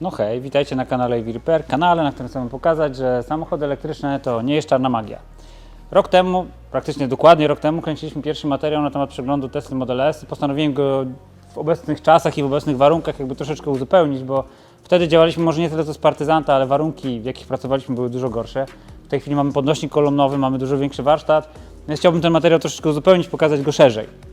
No hej, witajcie na kanale EV kanale, na którym chcemy pokazać, że samochody elektryczne to nie jest czarna magia. Rok temu, praktycznie dokładnie rok temu, kręciliśmy pierwszy materiał na temat przeglądu Tesla Model S postanowiłem go w obecnych czasach i w obecnych warunkach jakby troszeczkę uzupełnić, bo wtedy działaliśmy może nie tyle co z partyzanta, ale warunki, w jakich pracowaliśmy były dużo gorsze. W tej chwili mamy podnośnik kolumnowy, mamy dużo większy warsztat, więc chciałbym ten materiał troszeczkę uzupełnić, pokazać go szerzej.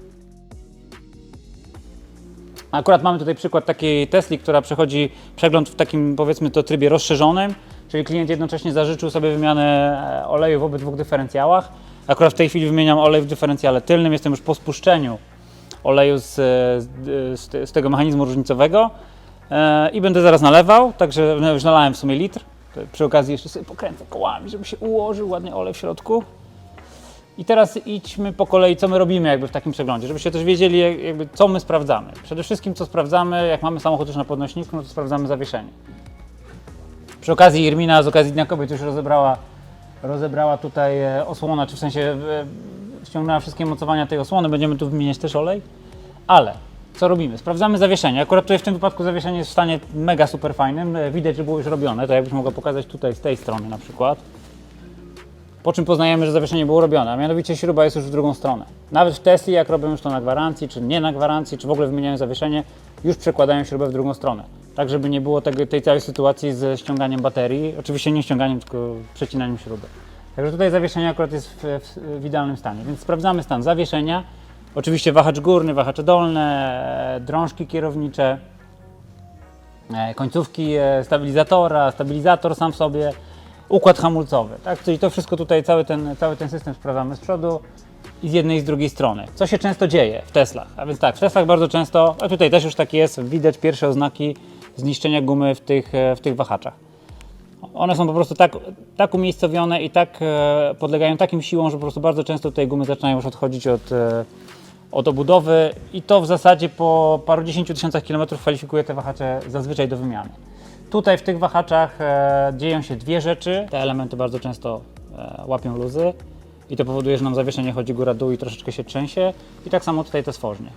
Akurat mamy tutaj przykład takiej Tesli, która przechodzi przegląd w takim powiedzmy to trybie rozszerzonym, czyli klient jednocześnie zażyczył sobie wymianę e, oleju w obydwu dyferencjałach. Akurat w tej chwili wymieniam olej w dyferencjale tylnym, jestem już po spuszczeniu oleju z, z, z, te- z tego mechanizmu różnicowego e, i będę zaraz nalewał, także już nalałem w sumie litr. Przy okazji jeszcze sobie pokręcę kołami, żeby się ułożył ładnie olej w środku. I teraz idźmy po kolei, co my robimy jakby w takim przeglądzie, żebyście też wiedzieli jak- jakby co my sprawdzamy. Przede wszystkim co sprawdzamy, jak mamy samochód już na podnośniku, no to sprawdzamy zawieszenie. Przy okazji Irmina z okazji Dnia Kobiet już rozebrała, rozebrała tutaj e, osłonę, czy w sensie e, ściągnęła wszystkie mocowania tej osłony, będziemy tu wymieniać też olej. Ale co robimy? Sprawdzamy zawieszenie. Akurat tutaj w tym wypadku zawieszenie jest w stanie mega super fajnym. E, Widać, że było już robione, to jakbyś mogła pokazać tutaj z tej strony na przykład. Po czym poznajemy, że zawieszenie było robione, a mianowicie śruba jest już w drugą stronę. Nawet w Tesli, jak robią już to na gwarancji, czy nie na gwarancji, czy w ogóle wymieniają zawieszenie, już przekładają śrubę w drugą stronę. Tak, żeby nie było tego, tej całej sytuacji ze ściąganiem baterii. Oczywiście nie ściąganiem, tylko przecinaniem śruby. Także tutaj zawieszenie akurat jest w, w, w idealnym stanie. Więc sprawdzamy stan zawieszenia. Oczywiście wahacz górny, wahacze dolne, drążki kierownicze, e, końcówki e, stabilizatora, stabilizator sam w sobie, układ hamulcowy, tak? Czyli to wszystko tutaj, cały ten, cały ten system sprawdzamy z przodu i z jednej i z drugiej strony. Co się często dzieje w Teslach? A więc tak, w Teslach bardzo często, a tutaj też już tak jest, widać pierwsze oznaki zniszczenia gumy w tych, e, w tych wahaczach. One są po prostu tak, tak umiejscowione i tak e, podlegają takim siłom, że po prostu bardzo często tutaj gumy zaczynają już odchodzić od, e, od obudowy i to w zasadzie po paru dziesięciu tysiącach kilometrów kwalifikuje te wahacze zazwyczaj do wymiany. Tutaj w tych wahaczach e, dzieją się dwie rzeczy. Te elementy bardzo często e, łapią luzy i to powoduje, że nam zawieszenie chodzi góra-dół i troszeczkę się trzęsie. I tak samo tutaj te stworznie.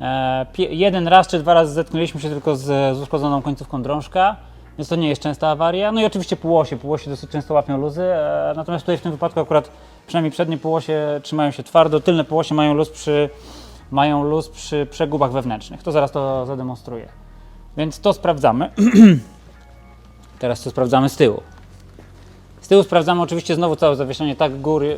E, jeden raz czy dwa razy zetknęliśmy się tylko z, z uszkodzoną końcówką drążka, więc to nie jest częsta awaria. No i oczywiście półosie. Półosie dosyć często łapią luzy, e, natomiast tutaj w tym wypadku akurat przynajmniej przednie półosie trzymają się twardo, tylne półosie mają luz przy, mają luz przy przegubach wewnętrznych. To zaraz to zademonstruję. Więc to sprawdzamy. Teraz to sprawdzamy z tyłu. Z tyłu sprawdzamy oczywiście znowu całe zawieszenie, tak góry,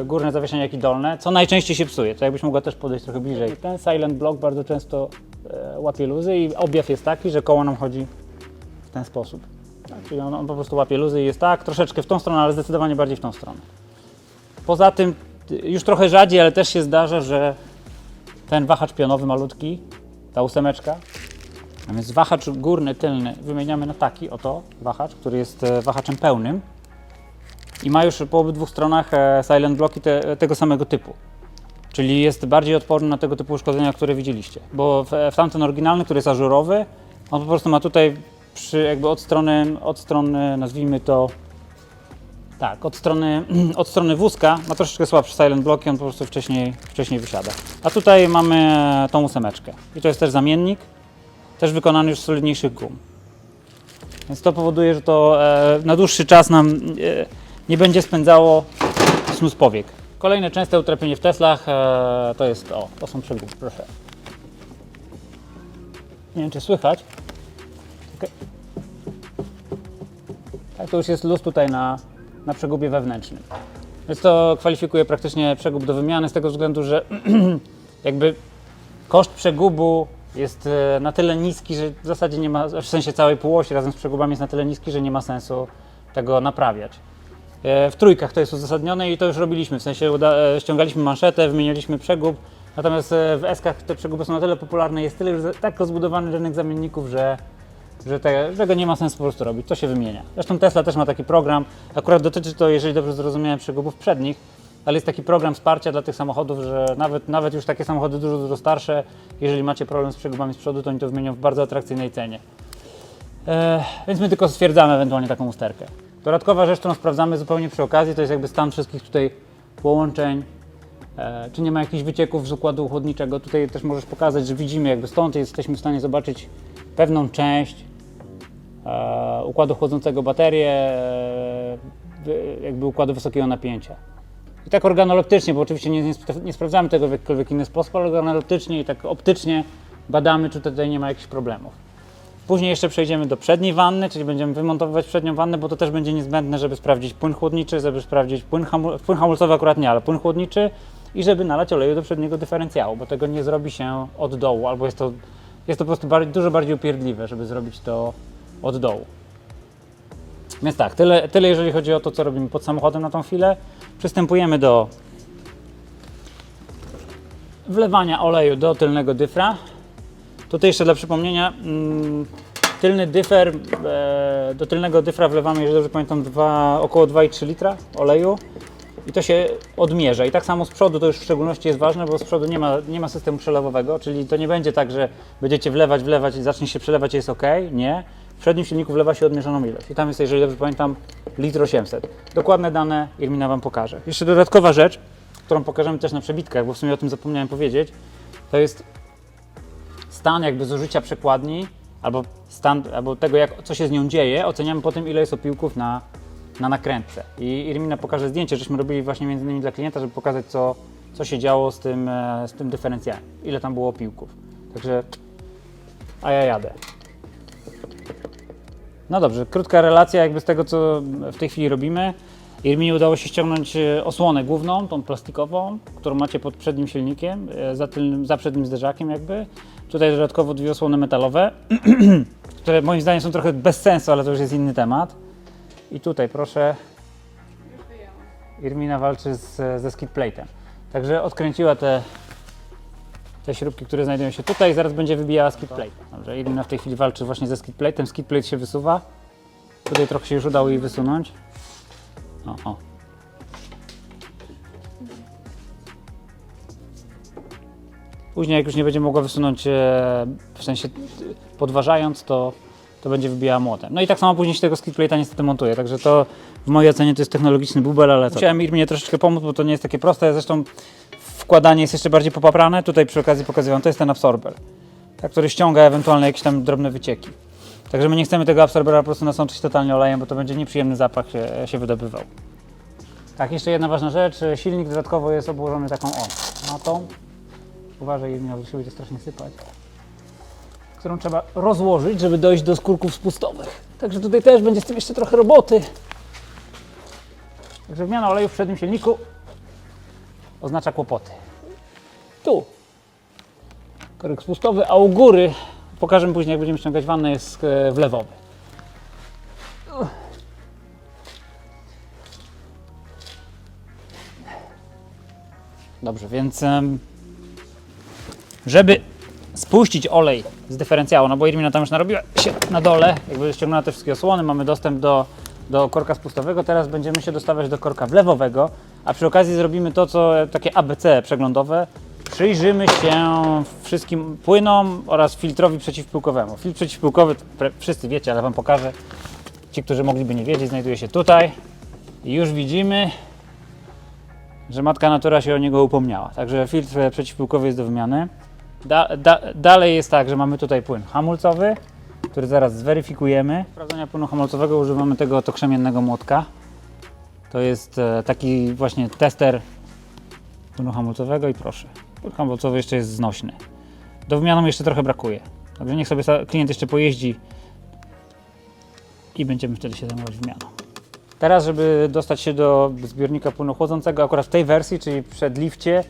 e, górne zawieszenie, jak i dolne, co najczęściej się psuje. To jakbyś mogła też podejść trochę bliżej. Ten silent block bardzo często e, łapie luzy i objaw jest taki, że koło nam chodzi w ten sposób. Tak, czyli on, on po prostu łapie luzy i jest tak, troszeczkę w tą stronę, ale zdecydowanie bardziej w tą stronę. Poza tym już trochę rzadziej, ale też się zdarza, że ten wahacz pionowy malutki, ta ósemeczka, a więc wahacz górny, tylny wymieniamy na taki oto wahacz, który jest e, wahaczem pełnym i ma już po obydwu stronach e, silent blocki te, tego samego typu. Czyli jest bardziej odporny na tego typu uszkodzenia, które widzieliście. Bo w, w tamten oryginalny, który jest ażurowy, on po prostu ma tutaj przy, jakby od strony, od strony, nazwijmy to, tak, od strony, od strony wózka ma troszeczkę słabszy silent block i on po prostu wcześniej, wcześniej wysiada. A tutaj mamy tą ósemeczkę. I to jest też zamiennik, też wykonany już z solidniejszych gum. Więc to powoduje, że to e, na dłuższy czas nam e, nie będzie spędzało snus powiek. Kolejne częste utrapienie w Teslach e, to jest, o, to są przeguby, proszę. Nie wiem, czy słychać. Okej. Tak, to już jest luz tutaj na, na przegubie wewnętrznym. Więc to kwalifikuje praktycznie przegub do wymiany z tego względu, że jakby koszt przegubu jest e, na tyle niski, że w zasadzie nie ma, w sensie całej półosi razem z przegubami jest na tyle niski, że nie ma sensu tego naprawiać. E, W trójkach to jest uzasadnione i to już robiliśmy, w sensie e, ściągaliśmy manszetę, wymienialiśmy przegub, natomiast w S-kach te przeguby są na tyle popularne, jest tyle już tak rozbudowany rynek zamienników, że, że, te, że go nie ma sensu po prostu robić, to się wymienia. Zresztą Tesla też ma taki program, akurat dotyczy to, jeżeli dobrze zrozumiałem, przegubów przednich, ale jest taki program wsparcia dla tych samochodów, że nawet, nawet już takie samochody dużo, dużo starsze, jeżeli macie problem z przegubami z przodu, to oni to wymienią w bardzo atrakcyjnej cenie. E, więc my tylko stwierdzamy ewentualnie taką usterkę. Dodatkowa rzecz, którą sprawdzamy zupełnie przy okazji, to jest jakby stan wszystkich tutaj połączeń, e, czy nie ma jakichś wycieków z układu chłodniczego. Tutaj też możesz pokazać, że widzimy jakby stąd, jesteśmy w stanie zobaczyć pewną część e, układu chłodzącego baterię, e, jakby układu wysokiego napięcia. I tak organoleptycznie, bo oczywiście nie, nie, nie sprawdzamy tego w jakikolwiek inny sposób, ale organoleptycznie i tak optycznie badamy, czy tutaj nie ma jakichś problemów. Później jeszcze przejdziemy do przedniej wanny, czyli będziemy wymontowywać przednią wannę, bo to też będzie niezbędne, żeby sprawdzić płyn chłodniczy, żeby sprawdzić płyn, hamu- płyn hamulcowy akurat nie, ale płyn chłodniczy i żeby nalać oleju do przedniego dyferencjału, bo tego nie zrobi się od dołu, albo jest to, jest to po prostu dużo bardziej upierdliwe, żeby zrobić to od dołu. Więc tak, tyle, tyle jeżeli chodzi o to, co robimy pod samochodem na tą chwilę. Przystępujemy do wlewania oleju do tylnego dyfra. Tutaj jeszcze dla przypomnienia, mm, tylny dyfer, e, do tylnego dyfra wlewamy, jeżeli dobrze pamiętam, dwa, około 2,3 litra oleju i to się odmierza. I tak samo z przodu to już w szczególności jest ważne, bo z przodu nie ma, nie ma systemu przelewowego, czyli to nie będzie tak, że będziecie wlewać, wlewać i zacznie się przelewać jest ok. Nie. W przednim silniku wlewa się odmierzoną ilość. I tam jest, jeżeli dobrze pamiętam, litr 800. Dokładne dane Irmina Wam pokaże. Jeszcze dodatkowa rzecz, którą pokażemy też na przebitkach, bo w sumie o tym zapomniałem powiedzieć, to jest stan jakby zużycia przekładni, albo stan, albo tego, jak, co się z nią dzieje, oceniamy po tym, ile jest opiłków na, na nakrętce. I Irmina pokaże zdjęcie, żeśmy robili właśnie między innymi dla klienta, żeby pokazać, co, co się działo z tym, e, z tym dyferencjałem, ile tam było opiłków. Także, a ja jadę. No dobrze, krótka relacja jakby z tego, co w tej chwili robimy. Irminie udało się ściągnąć e, osłonę główną, tą plastikową, którą macie pod przednim silnikiem, e, za, tylnym, za przednim zderzakiem jakby. Tutaj dodatkowo dwie osłony metalowe, które moim zdaniem są trochę bez sensu, ale to już jest inny temat. I tutaj proszę, Irmina walczy z, ze skidplate'em. Także odkręciła te, te śrubki, które znajdują się tutaj zaraz będzie wybijała skidplate. Dobrze, Irmina w tej chwili walczy właśnie ze skidplate'em, skidplate się wysuwa. Tutaj trochę się już udało jej wysunąć. O, o. Później jak już nie będzie mogła wysunąć, e, w sensie podważając, to, to będzie wybijała młotem. No i tak samo później się tego skidplate'a niestety montuje, także to w mojej ocenie to jest technologiczny bubel, ale co? Musiałem Irminie troszeczkę pomóc, bo to nie jest takie proste, zresztą wkładanie jest jeszcze bardziej popaprane. Tutaj przy okazji pokazywałem, to jest ten absorber, tak, który ściąga ewentualne jakieś tam drobne wycieki. Także my nie chcemy tego absorbera po prostu nasączyć totalnie olejem, bo to będzie nieprzyjemny zapach się, się wydobywał. Tak, jeszcze jedna ważna rzecz. Silnik dodatkowo jest obłożony taką o, matą. Uważaj, nie się będzie strasznie sypać. Którą trzeba rozłożyć, żeby dojść do skórków spustowych. Także tutaj też będzie z tym jeszcze trochę roboty. Także wymiana oleju w przednim silniku oznacza kłopoty. Tu korek spustowy, a u góry pokażemy później, jak będziemy ściągać wannę, jest e, wlewowy. Dobrze, więc żeby spuścić olej z dyferencjału, no bo Irmina tam już narobiła się na dole, jakby ściągnęła te wszystkie osłony, mamy dostęp do, do korka spustowego, teraz będziemy się dostawać do korka wlewowego, a przy okazji zrobimy to, co takie ABC przeglądowe, przyjrzymy się wszystkim płynom oraz filtrowi przeciwpyłkowemu. Filtr przeciwpyłkowy, to wszyscy wiecie, ale Wam pokażę, ci, którzy mogliby nie wiedzieć, znajduje się tutaj i już widzimy, że matka natura się o niego upomniała. Także filtr przeciwpyłkowy jest do wymiany. Da, da, dalej jest tak, że mamy tutaj płyn hamulcowy, który zaraz zweryfikujemy. Do sprawdzenia płynu hamulcowego używamy tego oto krzemiennego młotka. To jest e, taki właśnie tester płynu hamulcowego i proszę. Płyn hamulcowy jeszcze jest znośny. Do wymiany mu jeszcze trochę brakuje. Także niech sobie klient jeszcze pojeździ i będziemy wtedy się zajmować wymianą. Teraz, żeby dostać się do zbiornika płynu chłodzącego, akurat w tej wersji, czyli przed lifcie,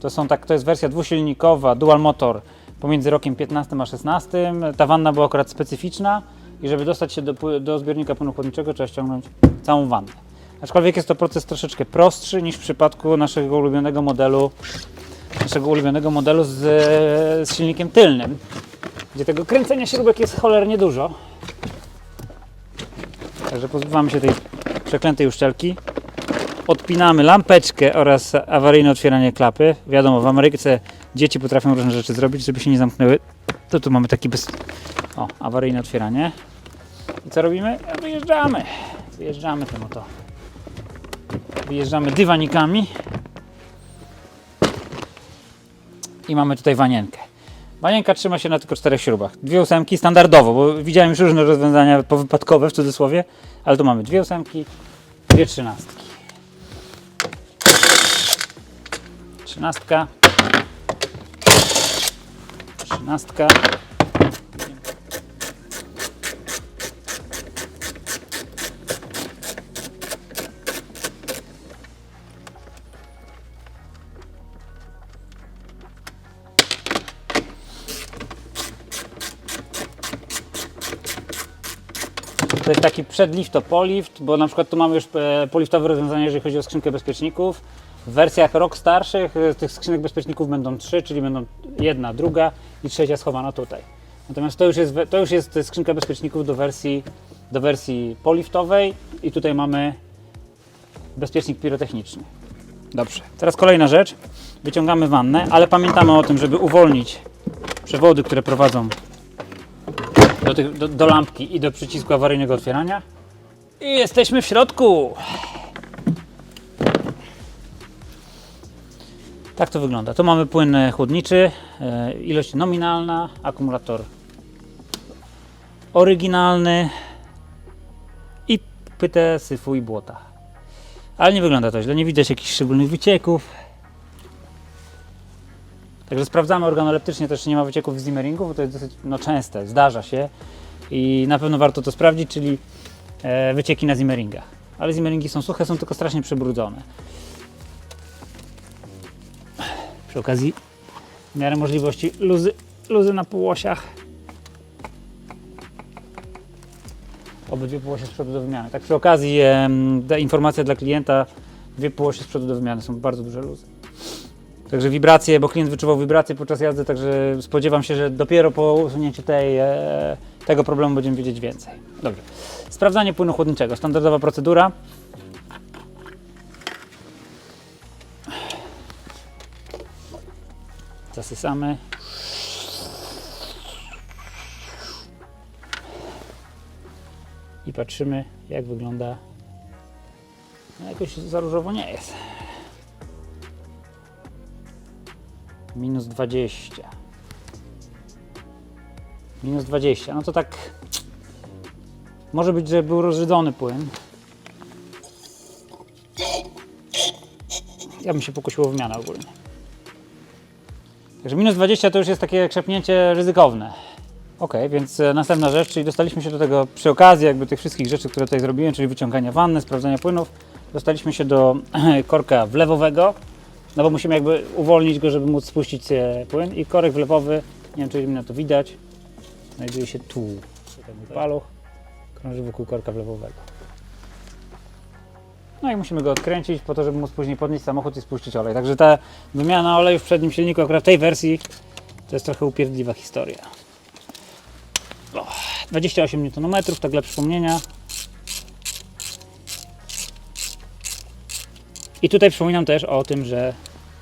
to, są tak, to jest wersja dwusilnikowa, dual motor pomiędzy rokiem 15 a 16. Ta wanna była akurat specyficzna i żeby dostać się do, do zbiornika płynu chłodniczego, trzeba ściągnąć całą wannę. Aczkolwiek jest to proces troszeczkę prostszy niż w przypadku naszego ulubionego modelu, naszego ulubionego modelu z, z silnikiem tylnym, gdzie tego kręcenia śrubek jest cholernie dużo. Także pozbywamy się tej przeklętej uszczelki. Odpinamy lampeczkę oraz awaryjne otwieranie klapy. Wiadomo, w Ameryce dzieci potrafią różne rzeczy zrobić, żeby się nie zamknęły. To tu mamy taki bez... O, awaryjne otwieranie. I co robimy? Wyjeżdżamy. Wyjeżdżamy tym oto. Wyjeżdżamy dywanikami. I mamy tutaj wanienkę. Manienka trzyma się na tylko czterech śrubach. Dwie ósemki standardowo, bo widziałem już różne rozwiązania powypadkowe w cudzysłowie, ale tu mamy dwie ósemki, dwie trzynastki. Trzynastka. Trzynastka. To jest taki przedlift to polift, bo na przykład tu mamy już e, poliftowe rozwiązanie, jeżeli chodzi o skrzynkę bezpieczników. W wersjach rok starszych e, tych skrzynek bezpieczników będą trzy, czyli będą jedna, druga i trzecia schowana tutaj. Natomiast to już jest, to już jest skrzynka bezpieczników do wersji, do wersji poliftowej i tutaj mamy bezpiecznik pirotechniczny. Dobrze. Teraz kolejna rzecz. Wyciągamy wannę, ale pamiętamy o tym, żeby uwolnić przewody, które prowadzą do, tych, do, do lampki i do przycisku awaryjnego otwierania. I jesteśmy w środku. Tak to wygląda. Tu mamy płyn e, chłodniczy, e, ilość nominalna, akumulator oryginalny i pytę syfu i błota. Ale nie wygląda to źle, nie widać jakichś szczególnych wycieków. Także sprawdzamy organoleptycznie też, czy nie ma wycieków z zimmeringu, bo to jest dosyć no, częste, zdarza się i na pewno warto to sprawdzić, czyli e, wycieki na zimmeringach. Ale zimmeringi są suche, są tylko strasznie przebrudzone. Przy okazji, w miarę możliwości, luzy, luzy na półosiach. Obydwie półosie z przodu do wymiany. Tak przy okazji, ta informacja dla klienta, dwie półosie z przodu do wymiany, są bardzo duże luzy. Także wibracje, bo klient wyczuwał wibracje podczas jazdy, także spodziewam się, że dopiero po usunięciu tej, e, tego problemu będziemy wiedzieć więcej. Dobrze. Sprawdzanie płynu chłodniczego. Standardowa procedura. Zasysamy. I patrzymy, jak wygląda. No jakoś za różowo nie jest. Minus 20. Minus 20. No to tak. Może być, że był rozrzedzony płyn. Ja bym się pokusił o wymianę ogólnie. Także minus 20 to już jest takie krzepnięcie ryzykowne. Ok, więc e, następna rzecz, czyli dostaliśmy się do tego przy okazji jakby tych wszystkich rzeczy, które tutaj zrobiłem, czyli wyciągania wanny, sprawdzania płynów. Dostaliśmy się do korka wlewowego, no bo musimy jakby uwolnić go, żeby móc spuścić płyn i korek wlewowy, nie wiem czy mi na to widać, znajduje się tu. Mój paluch krąży wokół korka wlewowego. No i musimy go odkręcić po to, żeby móc później podnieść samochód i spuścić olej. Także ta wymiana oleju w przednim silniku akurat w tej wersji to jest trochę upierdliwa historia. O, 28 Nm, tak dla przypomnienia. I tutaj przypominam też o tym, że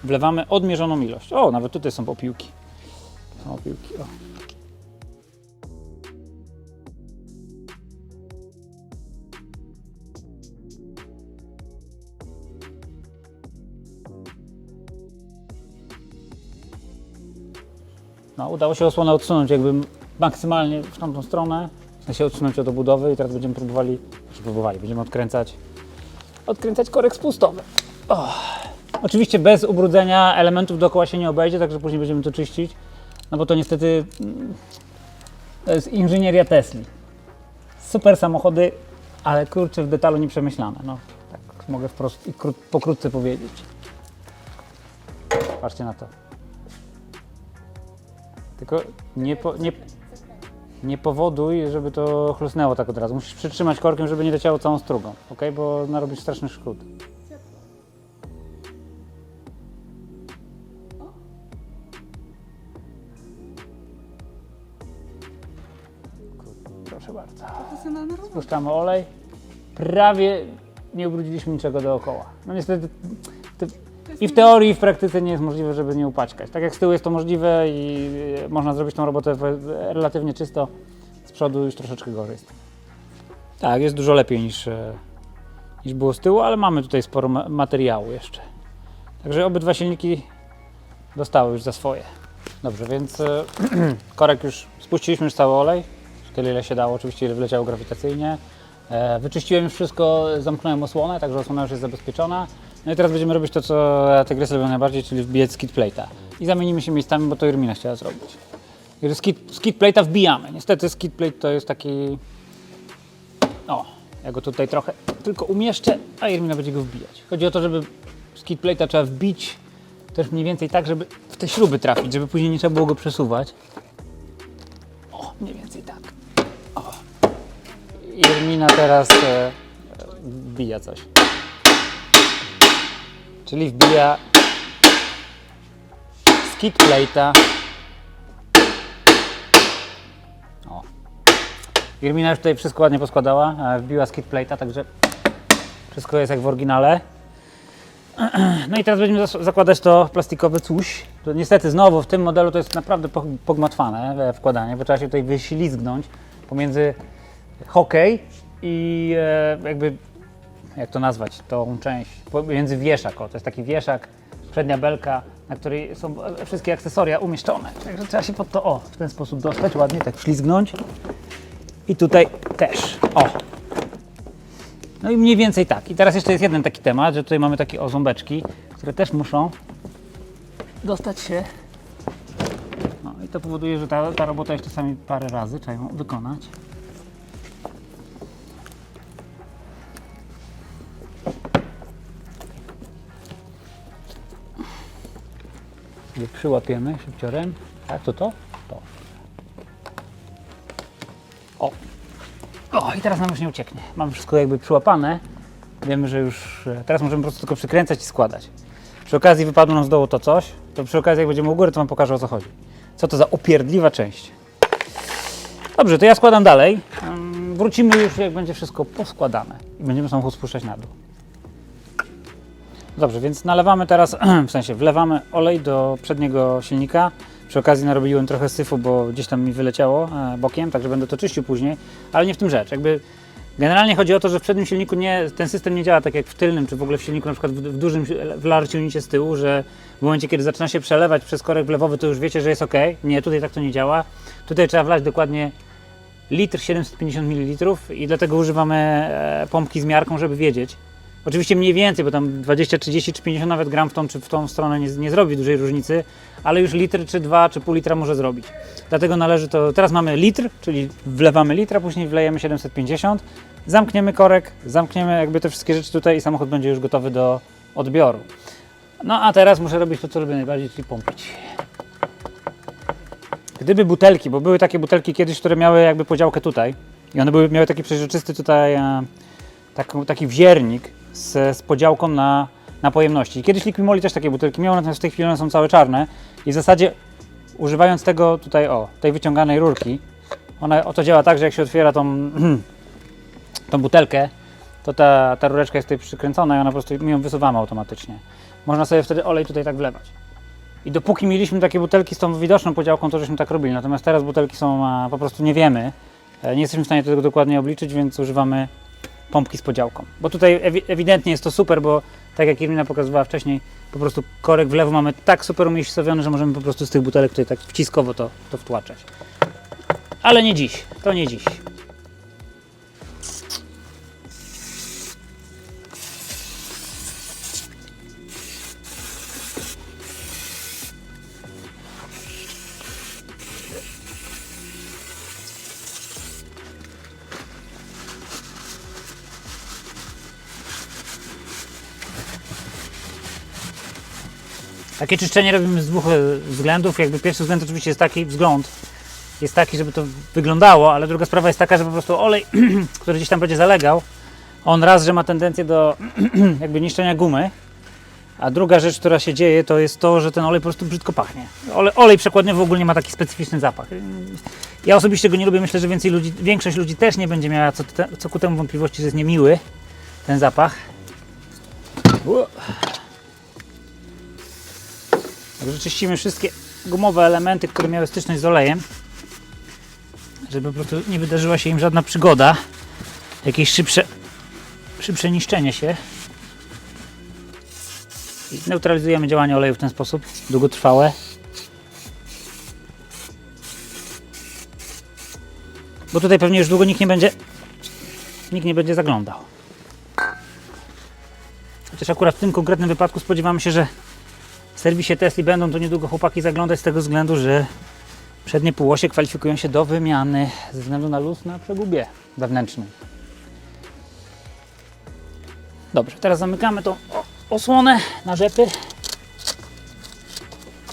wlewamy odmierzoną ilość. O, nawet tutaj są opiłki. Są opiłki. O. No, udało się osłonę odsunąć jakby maksymalnie w tamtą stronę. W sensie odsunąć od obudowy i teraz będziemy próbowali, znaczy próbowali, będziemy odkręcać, odkręcać korek spustowy. O. Oczywiście bez ubrudzenia elementów dookoła się nie obejdzie, także później będziemy to czyścić. No bo to niestety mm, to jest inżynieria Tesli. Super samochody, ale kurczę w detalu nieprzemyślane. No, tak mogę wprost i kró- pokrótce powiedzieć. Patrzcie na to. Tylko nie, po, nie, nie powoduj, żeby to chlusnęło tak od razu. Musisz przytrzymać korkiem, żeby nie leciało całą strugą, ok? Bo narobisz straszny szkód. Proszę bardzo. Spuszczamy olej. Prawie nie ubrudziliśmy niczego dookoła. No niestety te, i w teorii, i w praktyce nie jest możliwe, żeby nie upaćkać. Tak jak z tyłu jest to możliwe i e, można zrobić tą robotę relatywnie czysto, z przodu już troszeczkę gorzej jest. Tak, jest dużo lepiej niż, e, niż było z tyłu, ale mamy tutaj sporo ma- materiału jeszcze. Także obydwa silniki dostały już za swoje. Dobrze, więc e, korek już spuściliśmy już cały olej, tyle ile się dało, oczywiście ile wleciało grawitacyjnie. E, Wyczyściłem już wszystko, zamknąłem osłonę, także osłona już jest zabezpieczona. No i teraz będziemy robić to, co tygrysy lubią najbardziej, czyli wbijać skid plate'a. I zamienimy się miejscami, bo to Irmina chciała zrobić. Skid, skid wbijamy. Niestety skid plate to jest taki... O, ja go tutaj trochę tylko umieszczę, a Irmina będzie go wbijać. Chodzi o to, żeby skid plate'a trzeba wbić też mniej więcej tak, żeby w te śruby trafić, żeby później nie trzeba było go przesuwać. O, mniej więcej tak. Irmina teraz e, wbija coś. Czyli wbija skid plate'a. O. Irmina już tutaj wszystko ładnie poskładała, e, wbiła skid plate'a, także wszystko jest jak w oryginale. No i teraz będziemy zakładać to plastikowe coś. To niestety znowu w tym modelu to jest naprawdę po- pogmatwane e, wkładanie, bo trzeba się tutaj wyślizgnąć pomiędzy hokej i e, jakby, jak to nazwać, tą część, pomiędzy wieszak. O, to jest taki wieszak, przednia belka, na której są e, wszystkie akcesoria umieszczone. Także trzeba się pod to, o, w ten sposób dostać, ładnie tak wślizgnąć. I tutaj też, o, no i mniej więcej tak. I teraz jeszcze jest jeden taki temat, że tutaj mamy takie o ząbeczki, które też muszą dostać się. No i to powoduje, że ta, ta robota jest czasami parę razy, trzeba ją wykonać. Sobie przyłapiemy szybciorem. Tak, to to? To. O, o, i teraz nam już nie ucieknie. Mamy wszystko jakby przyłapane. Wiemy, że już e, teraz możemy po prostu tylko przykręcać i składać. Przy okazji wypadło nam z dołu to coś, to przy okazji jak będziemy u góry, to Wam pokażę o co chodzi. Co to za upierdliwa część. Dobrze, to ja składam dalej. Wrócimy już jak będzie wszystko poskładane i będziemy samochód spuszczać na dół. Dobrze, więc nalewamy teraz, w sensie wlewamy olej do przedniego silnika. Przy okazji narobiłem trochę syfu, bo gdzieś tam mi wyleciało e, bokiem, także będę to czyścił później, ale nie w tym rzecz. Jakby generalnie chodzi o to, że w przednim silniku nie, ten system nie działa tak jak w tylnym, czy w ogóle w silniku na przykład w, w dużym w large unicie z tyłu, że w momencie kiedy zaczyna się przelewać przez korek wlewowy, to już wiecie, że jest ok. Nie, tutaj tak to nie działa. Tutaj trzeba wlać dokładnie litr 750 ml i dlatego używamy e, pompki z miarką, żeby wiedzieć. Oczywiście mniej więcej, bo tam 20, 30 czy 50 nawet gram w tą czy w tą stronę nie, nie zrobi dużej różnicy, ale już litr czy dwa czy pół litra może zrobić. Dlatego należy to, teraz mamy litr, czyli wlewamy litr, a później wlejemy 750, zamkniemy korek, zamkniemy jakby te wszystkie rzeczy tutaj i samochód będzie już gotowy do odbioru. No a teraz muszę robić to, co lubię najbardziej, czyli pompić. Gdyby butelki, bo były takie butelki kiedyś, które miały jakby podziałkę tutaj i one były, miały taki przeźroczysty tutaj e, tak, taki wziernik z, z podziałką na, na pojemności. Kiedyś Liquimoli też takie butelki miały, natomiast w tej chwili one są całe czarne i w zasadzie używając tego tutaj, o, tej wyciąganej rurki, ona o to działa tak, że jak się otwiera tą, tą butelkę, to ta, ta rureczka jest tutaj przykręcona i ona po prostu ją wysuwamy automatycznie. Można sobie wtedy olej tutaj tak wlewać. I dopóki mieliśmy takie butelki z tą widoczną podziałką, to żeśmy tak robili. Natomiast teraz butelki są, po prostu nie wiemy. E, Nie jesteśmy w stanie tego dokładnie obliczyć, więc używamy pompki z podziałką. Bo tutaj ewi- ewidentnie jest to super, bo tak jak Irmina pokazywała wcześniej, po prostu korek w lewo mamy tak super umiejscowiony, że możemy po prostu z tych butelek tutaj tak wciskowo to, to wtłaczać. Ale nie dziś, to nie dziś. Takie czyszczenie robimy z dwóch e, względów. Jakby pierwszy względ oczywiście jest taki, wzgląd jest taki, żeby to wyglądało, ale druga sprawa jest taka, że po prostu olej, który gdzieś tam będzie zalegał, on raz, że ma tendencję do jakby niszczenia gumy, a druga rzecz, która się dzieje, to jest to, że ten olej po prostu brzydko pachnie. Olej, olej przekładniowy ogólnie ma taki specyficzny zapach. Ja osobiście go nie lubię, myślę, że więcej ludzi, większość ludzi też nie będzie miała co, te, co ku temu wątpliwości, że jest niemiły ten zapach. Ło. Także czyścimy wszystkie gumowe elementy, które miały styczność z olejem, żeby po prostu nie wydarzyła się im żadna przygoda, jakieś szybsze, szybsze niszczenie się. I neutralizujemy działanie oleju w ten sposób, długotrwałe. Bo tutaj pewnie już długo nikt nie będzie nikt nie będzie zaglądał. Chociaż akurat w tym konkretnym wypadku spodziewamy się, że serwisie Tesla będą to niedługo chłopaki zaglądać z tego względu, że przednie półosie kwalifikują się do wymiany ze względu na luz na przegubie wewnętrznym. Dobrze, teraz zamykamy tą osłonę na rzepy.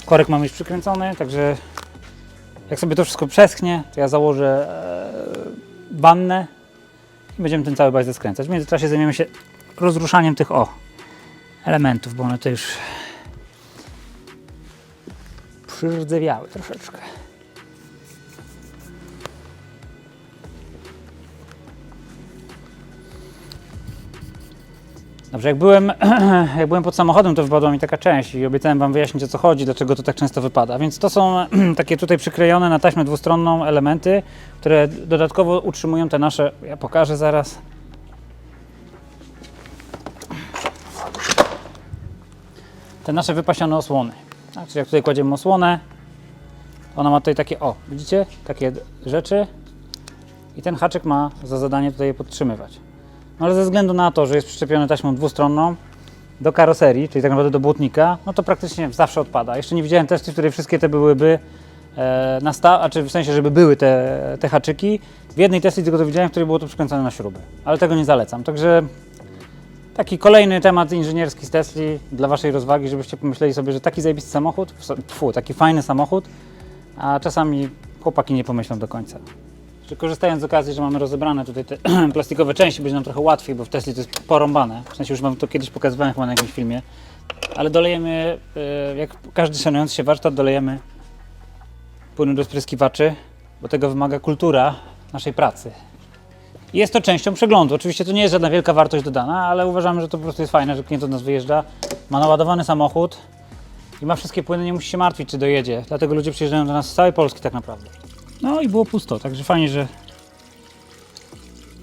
Korek mamy już przykręcony, także jak sobie to wszystko przeschnie, to ja założę e, i będziemy ten cały bajzel skręcać. W międzyczasie zajmiemy się rozruszaniem tych o elementów, bo one to już przyrdzewiały troszeczkę. Dobrze, jak byłem, jak byłem pod samochodem, to wypadła mi taka część i obiecałem Wam wyjaśnić o co chodzi, dlaczego to tak często wypada. Więc to są takie tutaj przyklejone na taśmę dwustronną elementy, które dodatkowo utrzymują te nasze, ja pokażę zaraz. Te nasze wypasione osłony. Tak, czyli jak tutaj kładziemy osłonę, ona ma tutaj takie, o, widzicie, takie rzeczy i ten haczyk ma za zadanie tutaj je podtrzymywać. No ale ze względu na to, że jest przyczepiony taśmą dwustronną do karoserii, czyli tak naprawdę do błotnika, no to praktycznie zawsze odpada. Jeszcze nie widziałem testy, w której wszystkie te byłyby e, na sta, a czy w sensie, żeby były te, te haczyki. W jednej testy tylko to widziałem, w której było to przykręcone na śruby, ale tego nie zalecam. Także taki kolejny temat inżynierski z Tesli dla Waszej rozwagi, żebyście pomyśleli sobie, że taki zajebisty samochód, tfu, taki fajny samochód, a czasami chłopaki nie pomyślą do końca. Czy korzystając z okazji, że mamy rozebrane tutaj te plastikowe części, będzie nam trochę łatwiej, bo w Tesli to jest porąbane. W sensie już Wam to kiedyś pokazywałem chyba na jakimś filmie. Ale dolejemy, e, jak każdy szanujący się warsztat, dolejemy płynu do spryskiwaczy, bo tego wymaga kultura naszej pracy. Jest to częścią przeglądu. Oczywiście to nie jest żadna wielka wartość dodana, ale uważamy, że to po prostu jest fajne, że klient od nas wyjeżdża, ma naładowany samochód i ma wszystkie płyny, nie musi się martwić, czy dojedzie. Dlatego ludzie przyjeżdżają do nas z całej Polski tak naprawdę. No i było pusto, także fajnie, że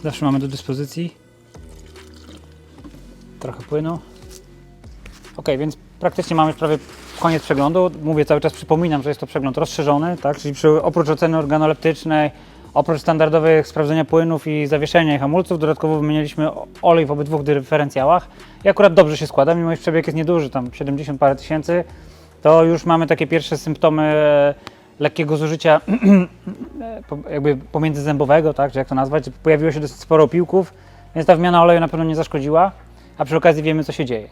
zawsze mamy do dyspozycji trochę płynu. Ok, więc praktycznie mamy prawie koniec przeglądu. Mówię cały czas, przypominam, że jest to przegląd rozszerzony, tak? czyli oprócz oceny organoleptycznej, oprócz standardowych sprawdzenia płynów i zawieszenia i hamulców, dodatkowo wymieniliśmy olej w obydwu dyferencjałach. I akurat dobrze się składa, mimo iż przebieg jest nieduży, tam 70 parę tysięcy, to już mamy takie pierwsze symptomy e, lekkiego zużycia e, jakby pomiędzyzębowego, tak, czy jak to nazwać, pojawiło się dosyć sporo opiłków, więc ta wymiana oleju na pewno nie zaszkodziła, a przy okazji wiemy co się dzieje.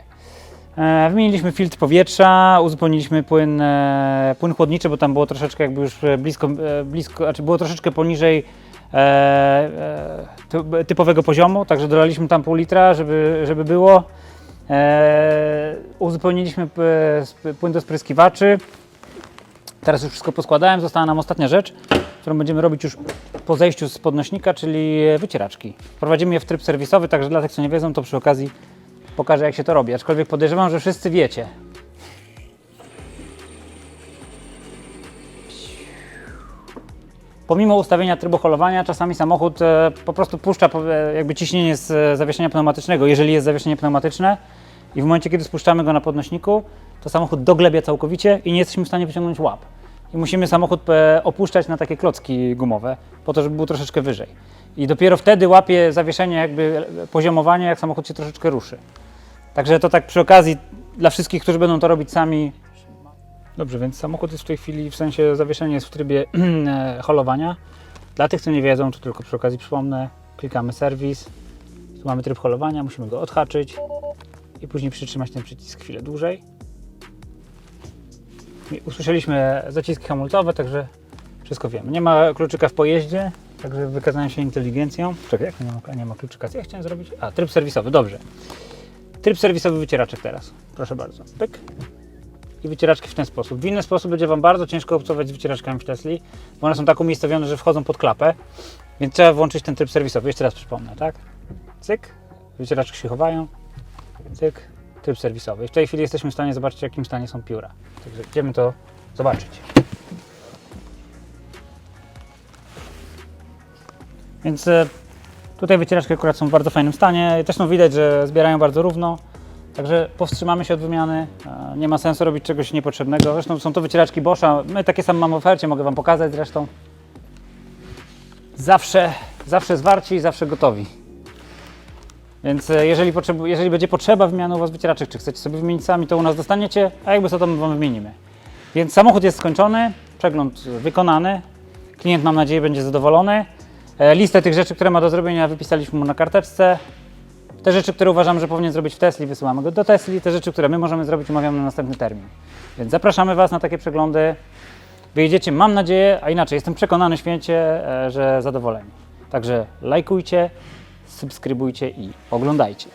E, Wymieniliśmy filtr powietrza, uzupełniliśmy płyn, e, płyn chłodniczy, bo tam było troszeczkę jakby już e, blisko, blisko znaczy było troszeczkę poniżej ty- typowego poziomu, także dolaliśmy tam pół litra, żeby, żeby było. Uzupełniliśmy płyn do spryskiwaczy. Teraz już wszystko poskładałem, została nam ostatnia rzecz, którą będziemy robić już po zejściu z podnośnika, czyli wycieraczki. Wprowadzimy je w tryb serwisowy, także dla tych, co nie wiedzą, to przy okazji pokażę, jak się to robi. Aczkolwiek podejrzewam, że wszyscy wiecie. Pomimo ustawienia trybu holowania, czasami samochód e, po prostu puszcza e, jakby ciśnienie z e, zawieszenia pneumatycznego, jeżeli jest zawieszenie pneumatyczne i w momencie, kiedy spuszczamy go na podnośniku, to samochód doglebia całkowicie i nie jesteśmy w stanie wyciągnąć łap. I musimy samochód opuszczać na takie klocki gumowe, po to, żeby był troszeczkę wyżej. I dopiero wtedy łapie zawieszenie, jakby poziomowanie, jak samochód się troszeczkę ruszy. Także to tak przy okazji dla wszystkich, którzy będą to robić sami. Dobrze, więc samochód jest w tej chwili, w sensie zawieszenie jest w trybie e, holowania. Dla tych, co nie wiedzą, to tylko przy okazji przypomnę, klikamy serwis, tu mamy tryb holowania, musimy go odhaczyć i później przytrzymać ten przycisk chwilę dłużej. Usłyszeliśmy zaciski hamulcowe, także wszystko wiemy. Nie ma kluczyka w pojeździe, także wykazałem się inteligencją. Czekaj, jak nie ma, nie ma kluczyka? Co ja chciałem zrobić? A, tryb serwisowy, dobrze. Tryb serwisowy wycieraczek teraz. Proszę bardzo. Pyk. I wycieraczki w ten sposób. W inny sposób będzie Wam bardzo ciężko obcować z wycieraczkami w Tesli, bo one są tak umiejscowione, że wchodzą pod klapę, więc trzeba włączyć ten tryb serwisowy. Jeszcze raz przypomnę, tak? Cyk. Wycieraczki się chowają. Cyk. Tryb serwisowy. I w tej chwili jesteśmy w stanie zobaczyć, w jakim stanie są pióra. Także idziemy to zobaczyć. Więc e, tutaj wycieraczki akurat są w bardzo fajnym stanie. Zresztą widać, że zbierają bardzo równo. Także powstrzymamy się od wymiany. E, Nie ma sensu robić czegoś niepotrzebnego. Zresztą są to wycieraczki Boscha. My takie same mamy w ofercie, mogę Wam pokazać zresztą. zawsze, zawsze zwarci, zawsze gotowi. Więc e, jeżeli, jeżeli będzie potrzeba wymiany u Was wycieraczek, czy chcecie sobie wymienić sami, to u nas dostaniecie, a jakby co to my Wam wymienimy. Więc samochód jest skończony, przegląd wykonany, klient mam nadzieję będzie zadowolony. E, Listę tych rzeczy, które ma do zrobienia wypisaliśmy mu na karteczce. Te rzeczy, które uważamy, że powinien zrobić w Tesli, wysyłamy go do Tesli. Te rzeczy, które my możemy zrobić, umawiamy na następny termin. Więc zapraszamy Was na takie przeglądy. Wyjedziecie, mam nadzieję, a inaczej jestem przekonany święcie, e, że zadowoleni. Także lajkujcie, subskrybujcie i oglądajcie.